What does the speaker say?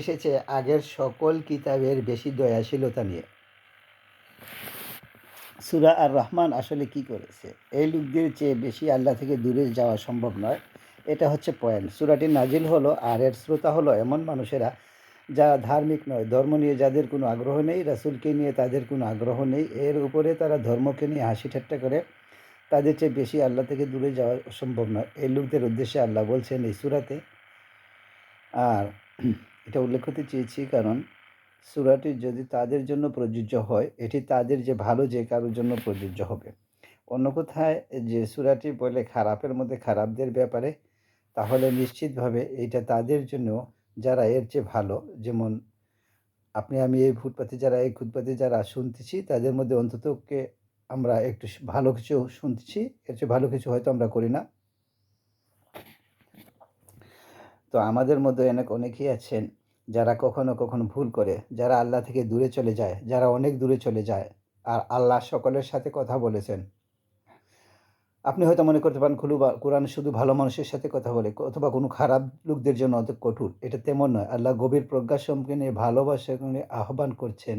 এসেছে আগের সকল কিতাবের বেশি দয়াশীলতা নিয়ে। সুরা আর রহমান আসলে কি করেছে? এই লোকদের চেয়ে বেশি আল্লাহ থেকে দূরে যাওয়া সম্ভব নয়। এটা হচ্ছে পয়েন্ট সুরাটি নাজিল হলো, আর এর শ্রোতা হলো এমন মানুষেরা যারা ধার্মিক নয়। ধর্ম নিয়ে যাদের কোনো আগ্রহ নেই, রাসুলকে নিয়ে তাদের কোনো আগ্রহ নেই। এর উপরে তারা ধর্মকে নিয়ে হাসি ঠাট্টা করে। তাদের চেয়ে বেশি আল্লাহ থেকে দূরে যাওয়া সম্ভব নয়। এই লোকদের উদ্দেশ্যে আল্লাহ বলছেন এই সুরাতে, আর এটা উল্লেখ করতে চেয়েছি, কারণ সুরাটি যদি তাদের জন্য প্রযোজ্য হয়, এটি তাদের যে ভালো যে কারোর জন্য প্রযোজ্য হবে। অন্য কোথায়, যে সুরাটি বলে খারাপের মধ্যে খারাপদের ব্যাপারে, তাহলে নিশ্চিতভাবে এটা তাদের জন্য যারা এর চেয়ে ভালো, যেমন আপনি, আমি এই ফুটপাতে যারা, এই ফুটপাতে যারা শুনতেছি, তাদের মধ্যে অন্ততকে আমরা একটু ভালো কিছু শুনতেছি, এর চেয়ে ভালো কিছু হয়তো আমরা করি না। তো আমাদের মধ্যে অনেক, অনেকেই আছেন যারা কখনো কখনো ভুল করে, যারা আল্লাহ থেকে দূরে চলে যায়, যারা অনেক দূরে চলে যায়, আর আল্লাহ সকলের সাথে কথা বলেছেন। আপনি হয়তো মনে করতে পারেন খুলু কোরআন শুধু ভালো মানুষের সাথে কথা বলে, অথবা কোনো খারাপ লোকদের জন্য অত কঠোর। এটা তেমন নয়। আল্লাহ গভীর প্রজ্ঞা সম্পর্কে নিয়ে ভালোবাসা আহ্বান করছেন।